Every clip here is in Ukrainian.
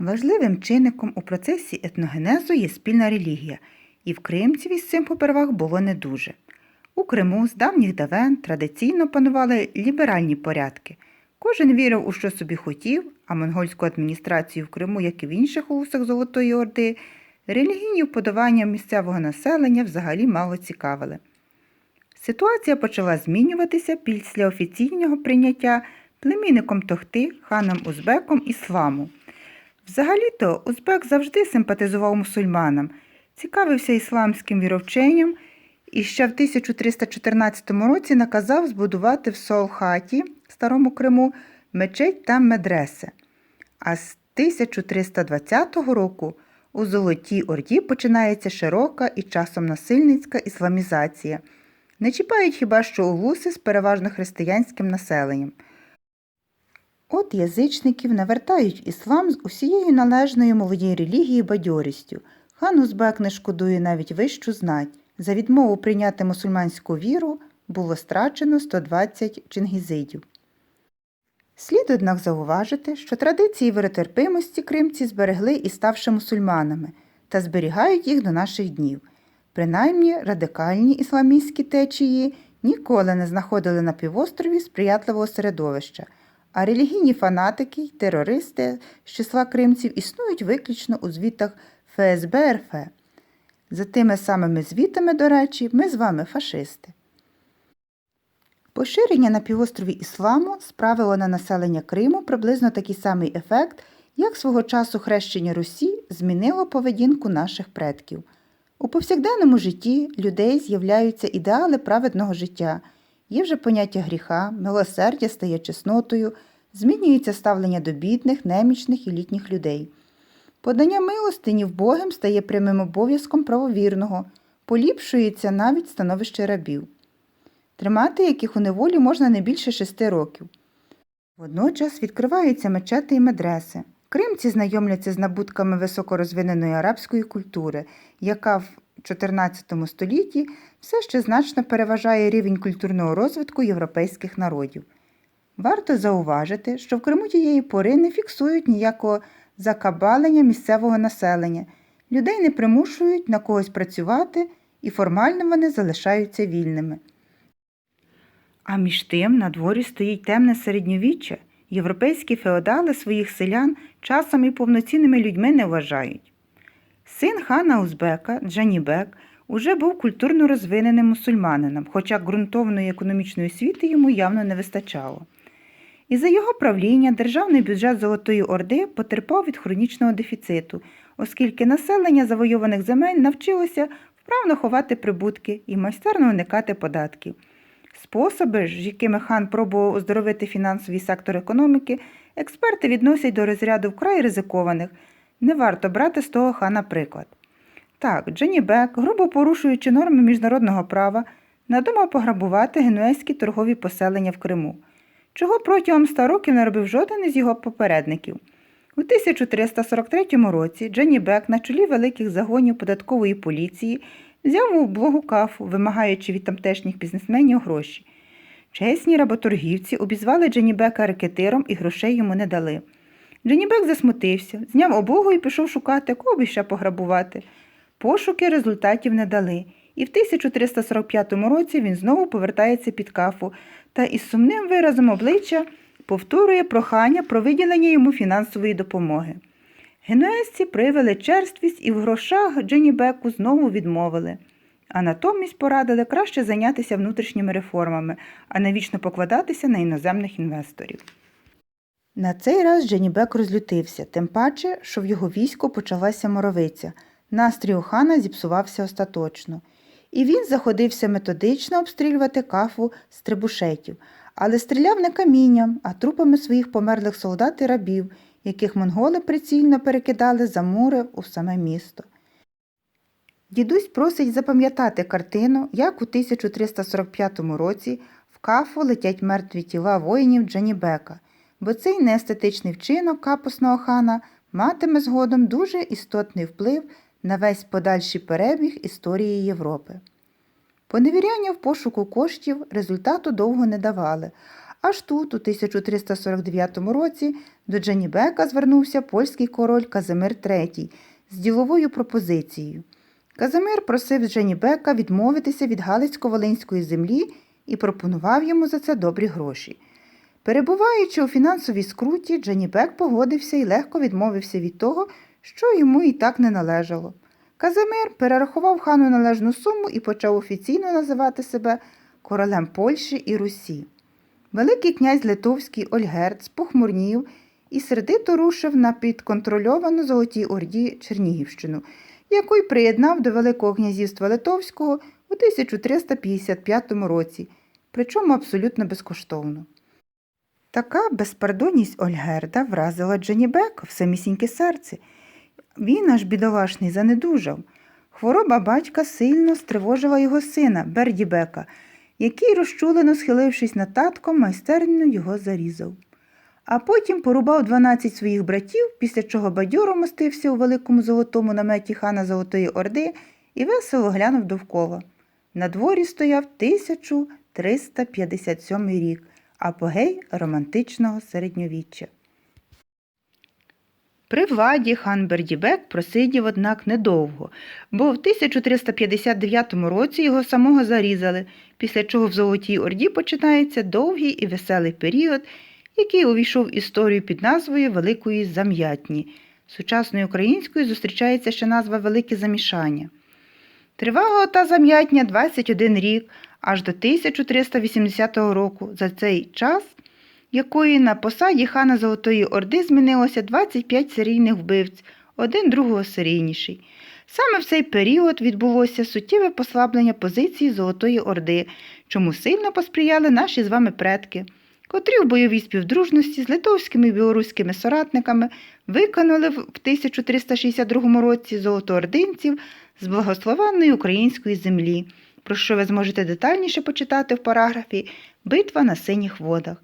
Важливим чинником у процесі етногенезу є спільна релігія, і в кримців із цим попервах було не дуже. У Криму з давніх давен традиційно панували ліберальні порядки. Кожен вірив у що собі хотів, а монгольську адміністрацію в Криму, як і в інших улусах Золотої Орди, релігійні вподобання місцевого населення взагалі мало цікавили. Ситуація почала змінюватися після офіційного прийняття племінником Тохти, ханом Узбеком ісламу. Взагалі-то Узбек завжди симпатизував мусульманам, цікавився ісламським віровченням і ще в 1314 році наказав збудувати в Солхаті, Старому Криму, мечеть та медресе. А з 1320 року у Золотій Орді починається широка і часом насильницька ісламізація. Не чіпають хіба що улуси з переважно християнським населенням. От язичників навертають іслам з усією належною молодій релігії бадьорістю. Хан Узбек не шкодує навіть вищу знать. За відмову прийняти мусульманську віру було страчено 120 чингізидів. Слід, однак, зауважити, що традиції виротерпимості кримці зберегли і ставши мусульманами та зберігають їх до наших днів. Принаймні, радикальні ісламістські течії ніколи не знаходили на півострові сприятливого середовища, а релігійні фанатики й терористи з числа кримців існують виключно у звітах ФСБ РФ. За тими самими звітами, до речі, ми з вами фашисти. Поширення на півострові ісламу справило на населення Криму приблизно такий самий ефект, як свого часу хрещення Русі змінило поведінку наших предків. У повсякденному житті людей з'являються ідеали праведного життя, є вже поняття гріха, милосердя стає чеснотою, змінюється ставлення до бідних, немічних і літніх людей. Подання милостині в Богим стає прямим обов'язком правовірного, поліпшується навіть становище рабів, тримати яких у неволі можна не більше шести років. Водночас відкриваються мечети і медреси. Кримці знайомляться з набутками високорозвиненої арабської культури, яка в 14 столітті все ще значно переважає рівень культурного розвитку європейських народів. Варто зауважити, що в Криму тієї пори не фіксують ніякого закабалення місцевого населення, людей не примушують на когось працювати і формально вони залишаються вільними. А між тим на дворі стоїть темне середньовіччя. Європейські феодали своїх селян часом і повноцінними людьми не вважають. Син хана Узбека, Джанібек, уже був культурно розвиненим мусульманином, хоча ґрунтовної економічної освіти йому явно не вистачало. І за його правління державний бюджет Золотої Орди потерпав від хронічного дефіциту, оскільки населення завойованих земель навчилося вправно ховати прибутки і майстерно уникати податків. Способи ж, якими хан пробував оздоровити фінансовий сектор економіки, експерти відносять до розряду вкрай ризикованих. Не варто брати з того хана приклад. Так, Дженні Бек, грубо порушуючи норми міжнародного права, надумав пограбувати генуезькі торгові поселення в Криму, чого протягом ста років не робив жоден із його попередників. У 1343 році Дженні Бек на чолі великих загонів податкової поліції взяв у облогу кафу, вимагаючи від тамтешніх бізнесменів гроші. Чесні работоргівці обізвали Дженнібека рекетиром і грошей йому не дали. Дженнібек засмутився, зняв облогу і пішов шукати, кого б ще пограбувати. Пошуки результатів не дали, і в 1345 році він знову повертається під кафу та із сумним виразом обличчя повторює прохання про виділення йому фінансової допомоги. Генуезці проявили черствість і в грошах Дженнібеку знову відмовили, а натомість порадили краще зайнятися внутрішніми реформами, а не вічно покладатися на іноземних інвесторів. На цей раз Дженнібек розлютився, тим паче, що в його війську почалася моровиця. Настрій у хана зіпсувався остаточно. І він заходився методично обстрілювати кафу з трибушетів, але стріляв не камінням, а трупами своїх померлих солдат і рабів, яких монголи прицільно перекидали за море у саме місто. Дідусь просить запам'ятати картину, як у 1345 році в кафу летять мертві тіла воїнів Джанібека, бо цей неестетичний вчинок капусного хана матиме згодом дуже істотний вплив на весь подальший перебіг історії Європи. Поневіряння в пошуку коштів результату довго не давали, Аж тут, у 1349 році, до Джанібека звернувся польський король Казимир III з діловою пропозицією. Казимир просив Джанібека відмовитися від Галицько-Волинської землі і пропонував йому за це добрі гроші. Перебуваючи у фінансовій скруті, Джанібек погодився і легко відмовився від того, що йому і так не належало. Казимир перерахував хану належну суму і почав офіційно називати себе королем Польщі і Русі. Великий князь Литовський Ольгерц похмурнів і сердито рушив на підконтрольовану Золотій Орді Чернігівщину, яку й приєднав до Великого князівства Литовського у 1355 році, причому абсолютно безкоштовно. Така безпардонність Ольгерда вразила Дженібека в самісіньке серце. Він аж бідолашний занедужав. Хвороба батька сильно стривожила його сина Бердібека, який, розчулено схилившись над татком, майстерно його зарізав. А потім порубав 12 своїх братів, після чого бадьоро мостився у великому золотому наметі хана Золотої Орди і весело глянув довкола. На дворі стояв 1357 рік, апогей романтичного середньовіччя. При владі хан Бердібек просидів, однак, недовго, бо в 1359 році його самого зарізали, після чого в Золотій Орді починається довгий і веселий період, який увійшов в історію під назвою Великої Зам'ятні. Сучасною українською зустрічається ще назва Велике Замішання. Тривала та зам'ятня 21 рік, аж до 1380 року. За цей час якої на посаді хана Золотої Орди змінилося 25 серійних вбивць, один другого серійніший. Саме в цей період відбулося суттєве послаблення позиції Золотої Орди, чому сильно посприяли наші з вами предки, котрі в бойовій співдружності з литовськими і білоруськими соратниками виконали в 1362 році золотоординців з благословенної української землі, про що ви зможете детальніше почитати в параграфі Битва на синіх водах.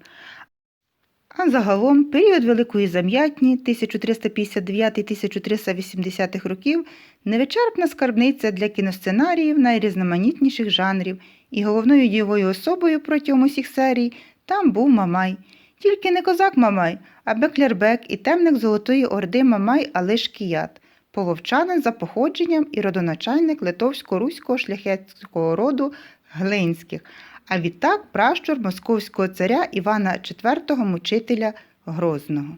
А загалом період Великої Зам'ятні 1359-1380 років невичерпна скарбниця для кіносценаріїв найрізноманітніших жанрів, і головною дієвою особою протягом усіх серій там був Мамай. Тільки не козак Мамай, а Беклербек і темник Золотої Орди Мамай Алиш Кіят, половчанин за походженням і родоначальник литовсько-руського шляхетського роду Глинських – а відтак пращур московського царя Івана IV мучителя Грозного.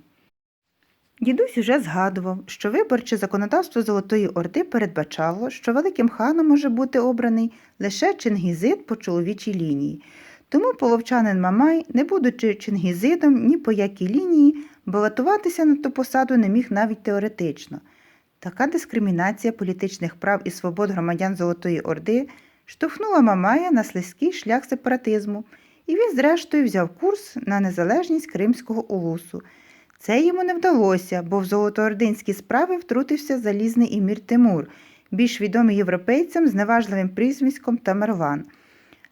Дідусь уже згадував, що виборче законодавство Золотої Орди передбачало, що великим ханом може бути обраний лише чингізит по чоловічій лінії. Тому половчанин Мамай, не будучи чингізидом ні по якій лінії, балотуватися на ту посаду не міг навіть теоретично. Така дискримінація політичних прав і свобод громадян Золотої Орди – штовхнула Мамая на слизький шлях сепаратизму, і він, зрештою, взяв курс на незалежність Кримського улусу. Це йому не вдалося, бо в золотоординські справи втрутився залізний імір Тимур, більш відомий європейцям з неважливим прізвиськом Тамерлан,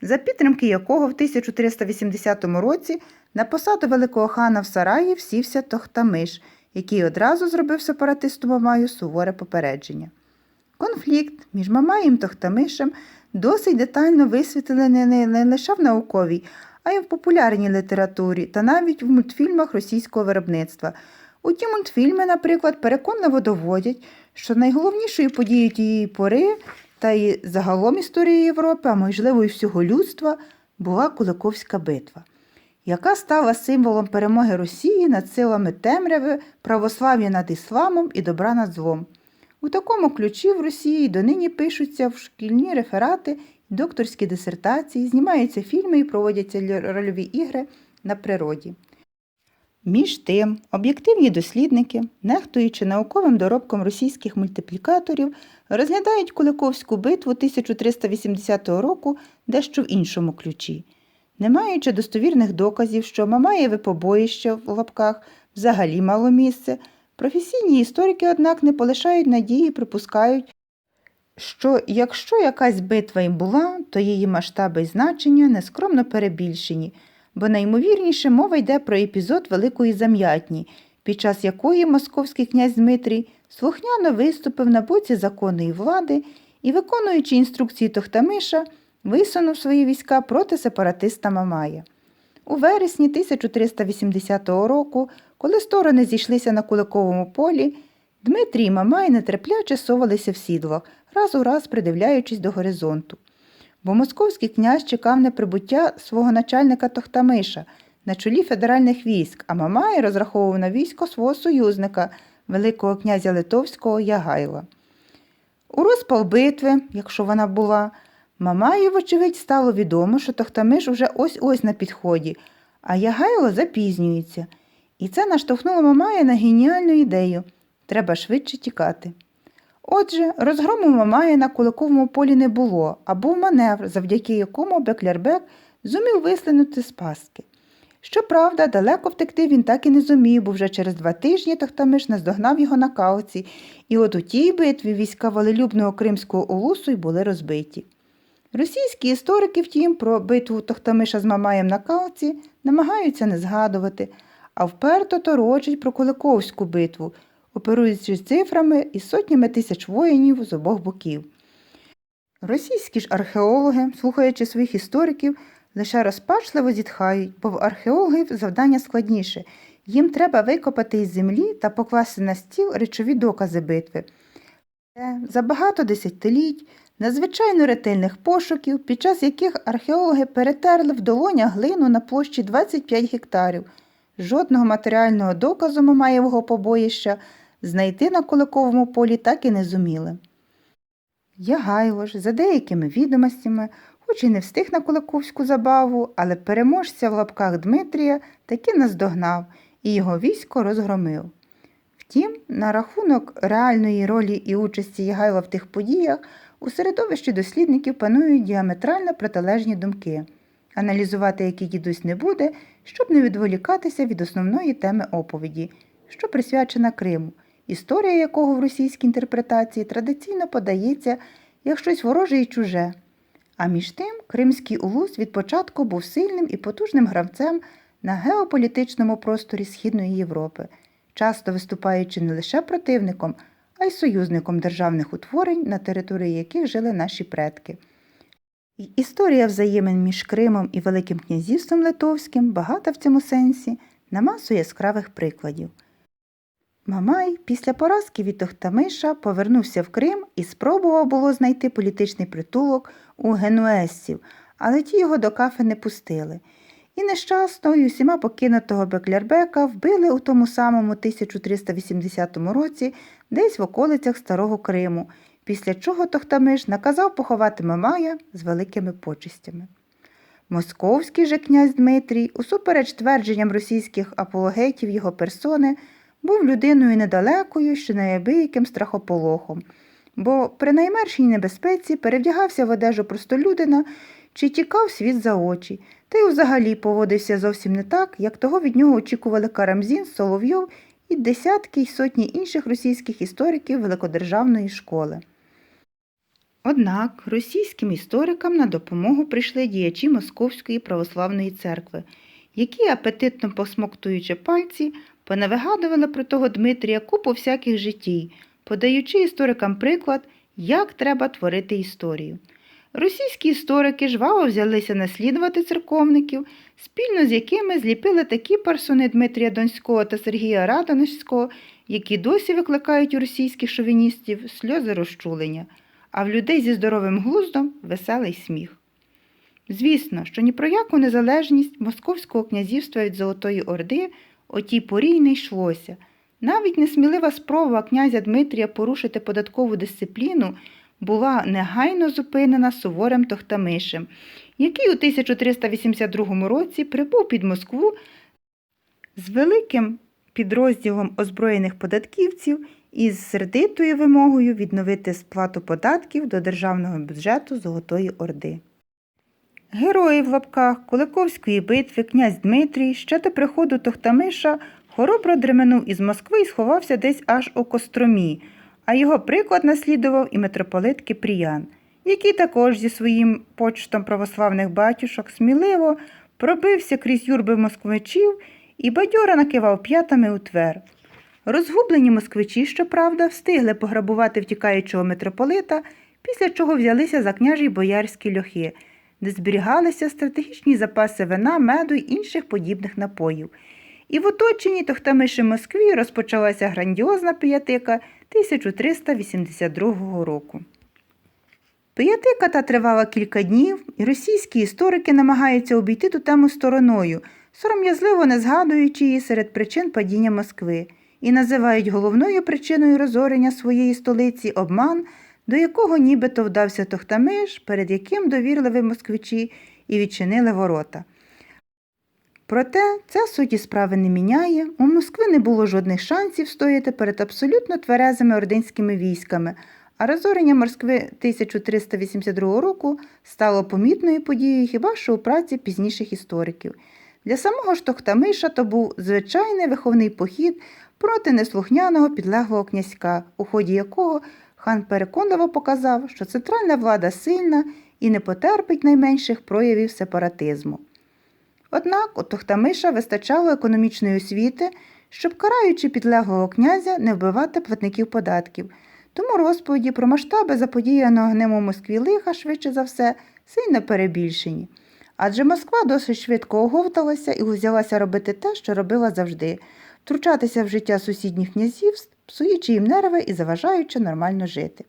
за підтримки якого в 1380 році на посаду великого хана в Сараї всівся Тохтамиш, який одразу зробив сепаратисту Мамаю суворе попередження. Конфлікт між Мамаєм і Тохтамишем досить детально висвітлений не лише в науковій, а й в популярній літературі та навіть в мультфільмах російського виробництва. У ті мультфільми, наприклад, переконливо доводять, що найголовнішою подією тієї пори та й загалом історії Європи, а можливо і всього людства, була Куликовська битва, яка стала символом перемоги Росії над силами темряви, православ'я над ісламом і добра над злом. У такому ключі в Росії донині пишуться в шкільні реферати, докторські дисертації, знімаються фільми і проводяться рольові ігри на природі. Між тим, об'єктивні дослідники, нехтуючи науковим доробком російських мультиплікаторів, розглядають Куликовську битву 1380 року дещо в іншому ключі. Не маючи достовірних доказів, що Мамаєве побоїще в лапках взагалі мало місце, Професійні історики, однак, не полишають надії, припускають, що якщо якась битва й була, то її масштаби й значення нескромно перебільшені, бо найімовірніше мова йде про епізод Великої Зам'ятні, під час якої московський князь Дмитрій слухняно виступив на боці законної влади і, виконуючи інструкції Тохтамиша, висунув свої війська проти сепаратиста Мамая. У вересні 1380 року, коли сторони зійшлися на Куликовому полі, Дмитрій і Мамай нетерпляче совалися в сідлах, раз у раз придивляючись до горизонту. Бо московський князь чекав на прибуття свого начальника Тохтамиша на чолі федеральних військ, а Мамай розраховував на військо свого союзника, Великого князя Литовського Ягайла. У розпал битви, якщо вона була, Мамаю, вочевидь, стало відомо, що Тохтамиш уже ось-ось на підході, а Ягайло запізнюється. І це наштовхнуло Мамая на геніальну ідею треба швидше тікати. Отже, розгрому Мамая на кулаковому полі не було, а був маневр, завдяки якому Беклярбек зумів вислинути з пастки. Щоправда, далеко втекти він так і не зумів, бо вже через два тижні Тохтамиш наздогнав його на кауці, і от у тій битві війська волелюбного кримського улусу й були розбиті. Російські історики, втім, про битву Тохтамиша з Мамаєм на кауці намагаються не згадувати, а вперто торочать про Куликовську битву, оперуючи цифрами і сотнями тисяч воїнів з обох боків. Російські ж археологи, слухаючи своїх істориків, лише розпачливо зітхають, бо в археологів завдання складніше. Їм треба викопати із землі та покласти на стіл речові докази битви. Це за багато десятиліть, надзвичайно ретельних пошуків, під час яких археологи перетерли в долонях глину на площі 25 гектарів. Жодного матеріального доказу Мамаєвого побоїща знайти на Куликовому полі так і не зуміли. Ягайло ж, за деякими відомостями, хоч і не встиг на Куликовську забаву, але переможця в лапках Дмитрія таки наздогнав і його військо розгромив. Втім, на рахунок реальної ролі і участі Ягайла в тих подіях у середовищі дослідників панують діаметрально протилежні думки, аналізувати які дідусь не буде, щоб не відволікатися від основної теми оповіді, що присвячена Криму, історія якого в російській інтерпретації традиційно подається як щось вороже і чуже. А між тим, Кримський улус від початку був сильним і потужним гравцем на геополітичному просторі Східної Європи, часто виступаючи не лише противником, а й союзником державних утворень, на території яких жили наші предки. Історія взаємин між Кримом і Великим князівством Литовським багата в цьому сенсі на масу яскравих прикладів. Мамай після поразки від Тохтамиша повернувся в Крим і спробував було знайти політичний притулок у генуесців, але ті його до кафи не пустили. І нещасно й усіма покинутого Беклярбека вбили у тому самому 1380 році десь в околицях Старого Криму, після чого Тохтамиш наказав поховати Мамая з великими почестями. Московський же князь Дмитрій, усупереч твердженням російських апологетів його персони, був людиною недалекою, що неабияким страхополохом, бо при найменшій небезпеці перевдягався в одежу простолюдина чи тікав світ за очі, та й взагалі поводився зовсім не так, як того від нього очікували Карамзін, Соловйов і десятки й сотні інших російських істориків великодержавної школи. Однак російським історикам на допомогу прийшли діячі Московської православної церкви, які, апетитно посмоктуючи пальці, понавигадували про того Дмитрія купу всяких життій, подаючи історикам приклад, як треба творити історію. Російські історики жваво взялися наслідувати церковників, спільно з якими зліпили такі персони Дмитрія Донського та Сергія Радонежського, які досі викликають у російських шовіністів сльози розчулення, а в людей зі здоровим глуздом веселий сміх. Звісно, що ні про яку незалежність Московського князівства від Золотої Орди о тій порі й не йшлося. Навіть несмілива спроба князя Дмитрія порушити податкову дисципліну була негайно зупинена суворим Тохтамишем, який у 1382 році прибув під Москву з великим підрозділом озброєних податківців і з сердитою вимогою відновити сплату податків до державного бюджету Золотої Орди. Герої в лапках Куликовської битви князь Дмитрій ще до приходу Тохтамиша хоробро дременув із Москви і сховався десь аж у Костромі, а його приклад наслідував і митрополит Кипріян, який також зі своїм почтом православних батюшок сміливо пробився крізь юрби москвичів і бадьоро накивав п'ятами у твер. Розгублені москвичі, щоправда, встигли пограбувати втікаючого митрополита, після чого взялися за княжі боярські льохи, де зберігалися стратегічні запаси вина, меду й інших подібних напоїв. І в оточенні Тохтамиші Москві розпочалася грандіозна пиятика 1382 року. П'ятиката тривала кілька днів, і російські історики намагаються обійти ту тему стороною, сором'язливо не згадуючи її серед причин падіння Москви, і називають головною причиною розорення своєї столиці обман, до якого нібито вдався Тохтамиш, перед яким довірливі москвичі і відчинили ворота. Проте це суті справи не міняє. У Москви не було жодних шансів стояти перед абсолютно тверезими ординськими військами, а розорення Москви 1382 року стало помітною подією хіба що у праці пізніших істориків. Для самого ж Тохтамиша то був звичайний виховний похід проти неслухняного підлеглого князька, у ході якого хан переконливо показав, що центральна влада сильна і не потерпить найменших проявів сепаратизму. Однак у Тохтамиша вистачало економічної освіти, щоб, караючи підлеглого князя, не вбивати платників податків. Тому розповіді про масштаби заподіяного ним у Москві лиха, швидше за все, сильно перебільшені. Адже Москва досить швидко оговталася і взялася робити те, що робила завжди втручатися в життя сусідніх князів, псуючи їм нерви і заважаючи нормально жити.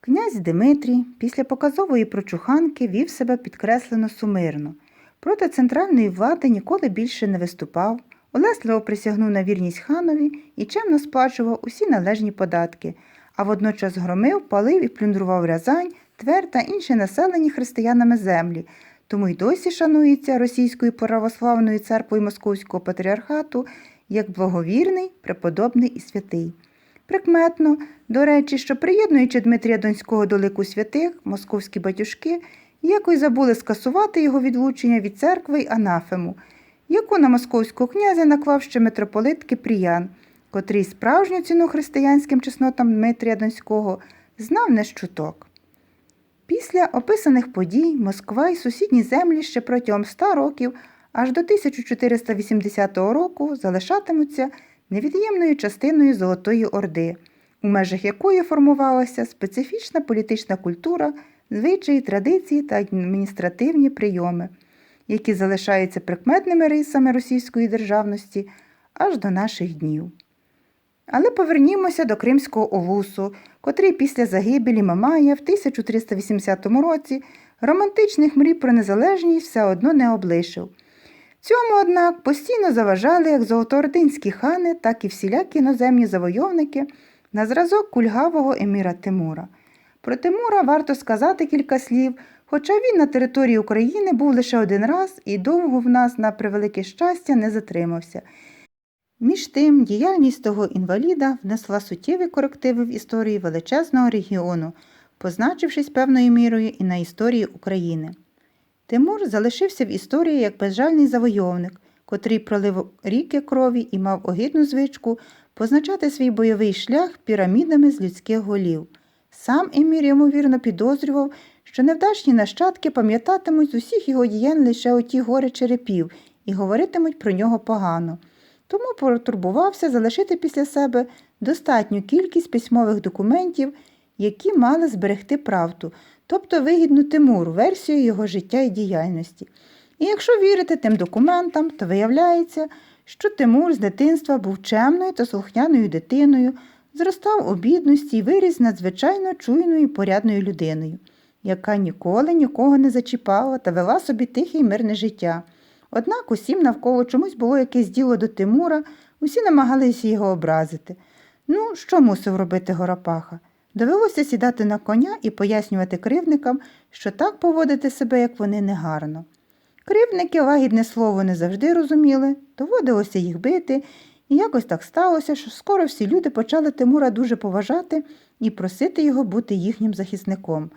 Князь Димитрій після показової прочуханки вів себе підкреслено сумирно. Проти центральної влади ніколи більше не виступав, улесливо присягнув на вірність ханові і чемно сплачував усі належні податки, а водночас громив, палив і плюндрував Рязань, Твер та інші населені християнами землі, тому й досі шанується Російською православною церквою Московського патріархату як благовірний, преподобний і святий. Прикметно, до речі, що приєднуючи Дмитрія Донського до лику святих, московські батюшки якось забули скасувати його відлучення від церкви й анафему, яку на московського князя наклав ще митрополит Кипріян, котрий справжню ціну християнським чеснотам Дмитрія Донського знав не з чуток. Після описаних подій Москва і сусідні землі ще протягом 100 років аж до 1480 року залишатимуться невід'ємною частиною Золотої Орди, у межах якої формувалася специфічна політична культура, звичаї, традиції та адміністративні прийоми, які залишаються прикметними рисами російської державності аж до наших днів. Але повернімося до Кримського Овусу, котрий після загибелі Мамая в 1380 році романтичних мрій про незалежність все одно не облишив. Цьому, однак, постійно заважали як золотоординські хани, так і всілякі іноземні завойовники на зразок кульгавого еміра Тимура. Про Тимура варто сказати кілька слів, хоча він на території України був лише один раз і довго в нас, на превелике щастя, не затримався. Між тим, діяльність того інваліда внесла суттєві корективи в історії величезного регіону, позначившись певною мірою і на історії України. Тимур залишився в історії як безжальний завойовник, котрий пролив ріки крові і мав огидну звичку позначати свій бойовий шлях пірамідами з людських голів. Сам Емір, ймовірно, підозрював, що невдачні нащадки пам'ятатимуть з усіх його діянь лише оті гори черепів і говоритимуть про нього погано. Тому потурбувався залишити після себе достатню кількість письмових документів, які мали зберегти правду, тобто вигідну Тимуру версію його життя і діяльності. І якщо вірити тим документам, то виявляється, що Тимур з дитинства був чемною та слухняною дитиною, зростав у бідності і виріс надзвичайно чуйною і порядною людиною, яка ніколи нікого не зачіпала та вела собі тихе й мирне життя. Однак усім навколо чомусь було якесь діло до Тимура, усі намагалися його образити. Ну, що мусив робити Горопаха? Довелося сідати на коня і пояснювати кривникам, що так поводити себе, як вони, негарно. Кривники лагідне слово не завжди розуміли, доводилося їх бити, і якось так сталося, що скоро всі люди почали Тимура дуже поважати і просити його бути їхнім захисником.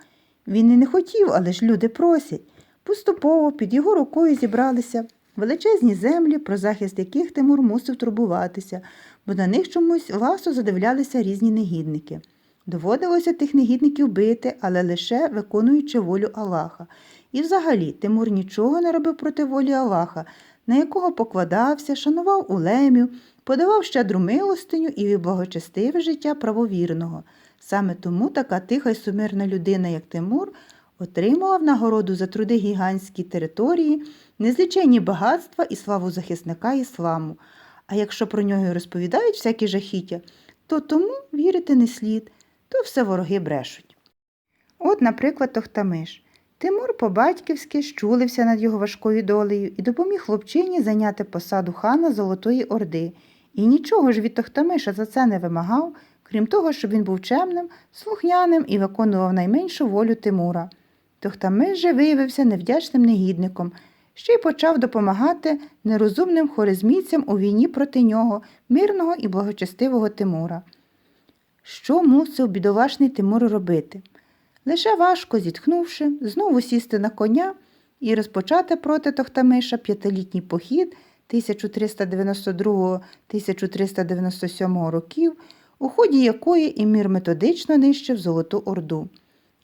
Він і не хотів, але ж люди просять. Поступово під його рукою зібралися величезні землі, про захист яких Тимур мусив турбуватися, бо на них чомусь ласо задивлялися різні негідники. Доводилося тих негідників бити, але лише виконуючи волю Аллаха. І взагалі Тимур нічого не робив проти волі Аллаха, на якого покладався, шанував улемів, подавав щедру милостиню і благочестиве життя правовірного. Саме тому така тиха й сумирна людина, як Тимур, отримував нагороду за труди гігантській території, незліченні багатства і славу захисника ісламу. А якщо про нього розповідають всякі жахіття, то тому вірити не слід, то все вороги брешуть. От, наприклад, Тохтамиш. Тимур по-батьківськи щулився над його важкою долею і допоміг хлопчині зайняти посаду хана Золотої Орди. І нічого ж від Тохтамиша за це не вимагав, крім того, щоб він був чемним, слухняним і виконував найменшу волю Тимура. Тохтамиш же виявився невдячним негідником, ще й почав допомагати нерозумним хорезмійцям у війні проти нього, мирного і благочестивого Тимура. Що мусив бідолашний Тимур робити? Лише важко зітхнувши, знову сісти на коня і розпочати проти Тохтамиша п'ятилітній похід 1392-1397 років, у ході якої Імір методично нищив Золоту Орду.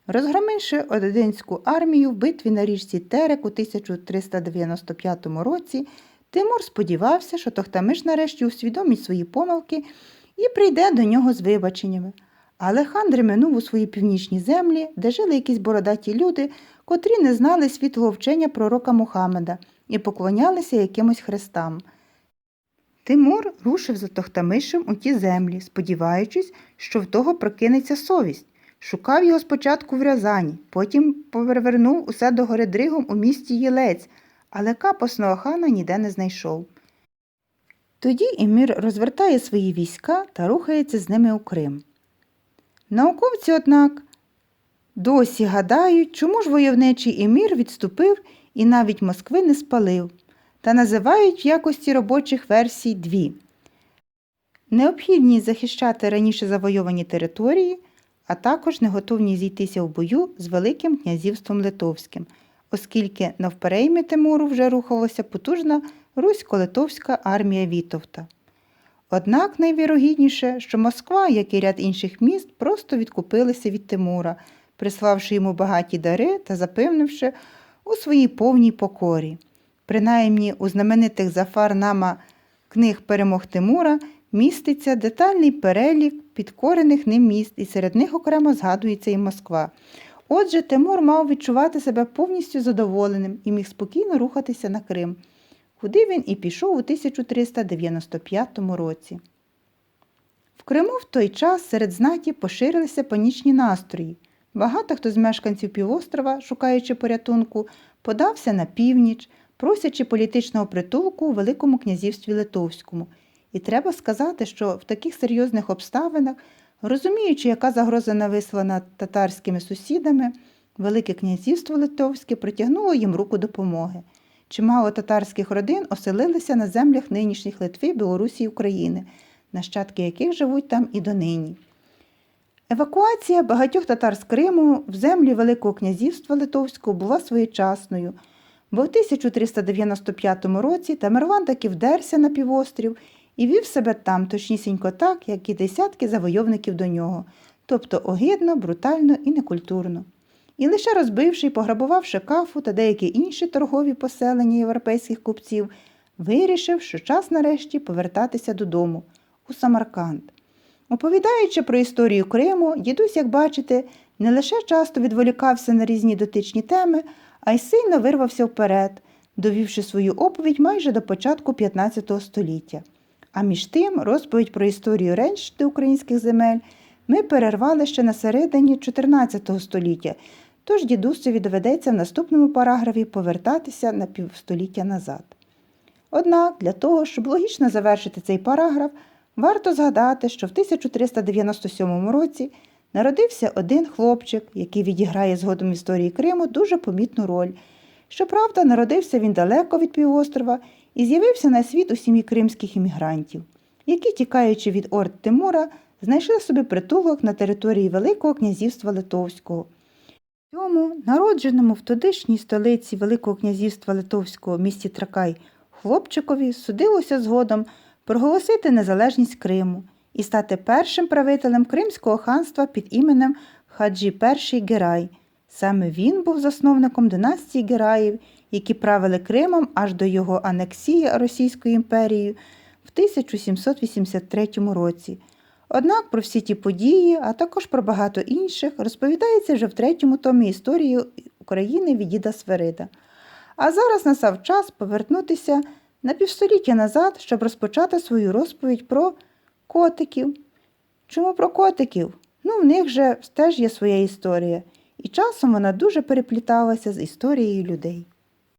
Розгромивши Одинську армію в битві на річці Терек у 1395 році, Тимур сподівався, що Тохтамиш нарешті усвідомить свої помилки і прийде до нього з вибаченнями. Але хан дременув у свої північні землі, де жили якісь бородаті люди, котрі не знали світлого вчення пророка Мухаммеда і поклонялися якимось хрестам. Тимур рушив за Тохтамишем у ті землі, сподіваючись, що в того прокинеться совість. Шукав його спочатку в Рязані, потім повернув усе до гори Дригом у місті Єлець, але капосного хана ніде не знайшов. Тоді Емір розвертає свої війська та рухається з ними у Крим. Науковці, однак, досі гадають, чому ж войовничий емір відступив і навіть Москви не спалив, та називають в якості робочих версій дві. Необхідність захищати раніше завойовані території, а також неготовність зійтися в бою з Великим князівством Литовським, оскільки навперейми Тимуру вже рухалася потужна русько-литовська армія Вітовта. Однак найвірогідніше, що Москва, як і ряд інших міст, просто відкупилися від Тимура, приславши йому багаті дари та запевнивши у своїй повній покорі. Принаймні у знаменитих Зафар-нама книг перемог Тимура міститься детальний перелік підкорених ним міст, і серед них окремо згадується і Москва. Отже, Тимур мав відчувати себе повністю задоволеним і міг спокійно рухатися на Крим куди він і пішов у 1395 році. В Криму в той час серед знаті поширилися панічні настрої. Багато хто з мешканців півострова, шукаючи порятунку, подався на північ, просячи політичного притулку у Великому князівстві Литовському. І треба сказати, що в таких серйозних обставинах, розуміючи, яка загроза нависла над татарськими сусідами, Велике князівство Литовське протягнуло їм руку допомоги. Чимало татарських родин оселилися на землях нинішніх Литви, Білорусі і України, нащадки яких живуть там і донині. Евакуація багатьох татар з Криму в землі Великого князівства Литовського була своєчасною, бо в 1395 році Тамерлан таки вдерся на півострів і вів себе там точнісінько так, як і десятки завойовників до нього, тобто огидно, брутально і некультурно. І лише розбивши і пограбувавши кафу та деякі інші торгові поселення європейських купців, вирішив, що час нарешті повертатися додому у Самарканд. Оповідаючи про історію Криму, дідусь, як бачите, не лише часто відволікався на різні дотичні теми, а й сильно вирвався вперед, довівши свою оповідь майже до початку 15 століття. А між тим, розповідь про історію реншти українських земель ми перервали ще на середині 14 століття, тож дідусеві доведеться в наступному параграфі повертатися на півстоліття назад. Однак для того, щоб логічно завершити цей параграф, варто згадати, що в 1397 році народився один хлопчик, який відіграє згодом історії Криму дуже помітну роль. Щоправда, народився він далеко від півострова і з'явився на світ у сім'ї кримських іммігрантів, які, тікаючи від орд Тимура, знайшли собі притулок на території Великого князівства Литовського. Цьому, народженому в тодішній столиці Великого князівства Литовського місті Тракай, хлопчикові судилося згодом проголосити незалежність Криму і стати першим правителем Кримського ханства під іменем Хаджі І Герай. Саме він був засновником династії Гераїв, які правили Кримом аж до його анексії Російською імперією в 1783 році. Однак про всі ті події, а також про багато інших, розповідається вже в третьому томі історії України від діда Сверида. А зараз настав час повернутися на півстоліття назад, щоб розпочати свою розповідь про котиків. Чому про котиків? Ну, в них же теж є своя історія, і часом вона дуже перепліталася з історією людей.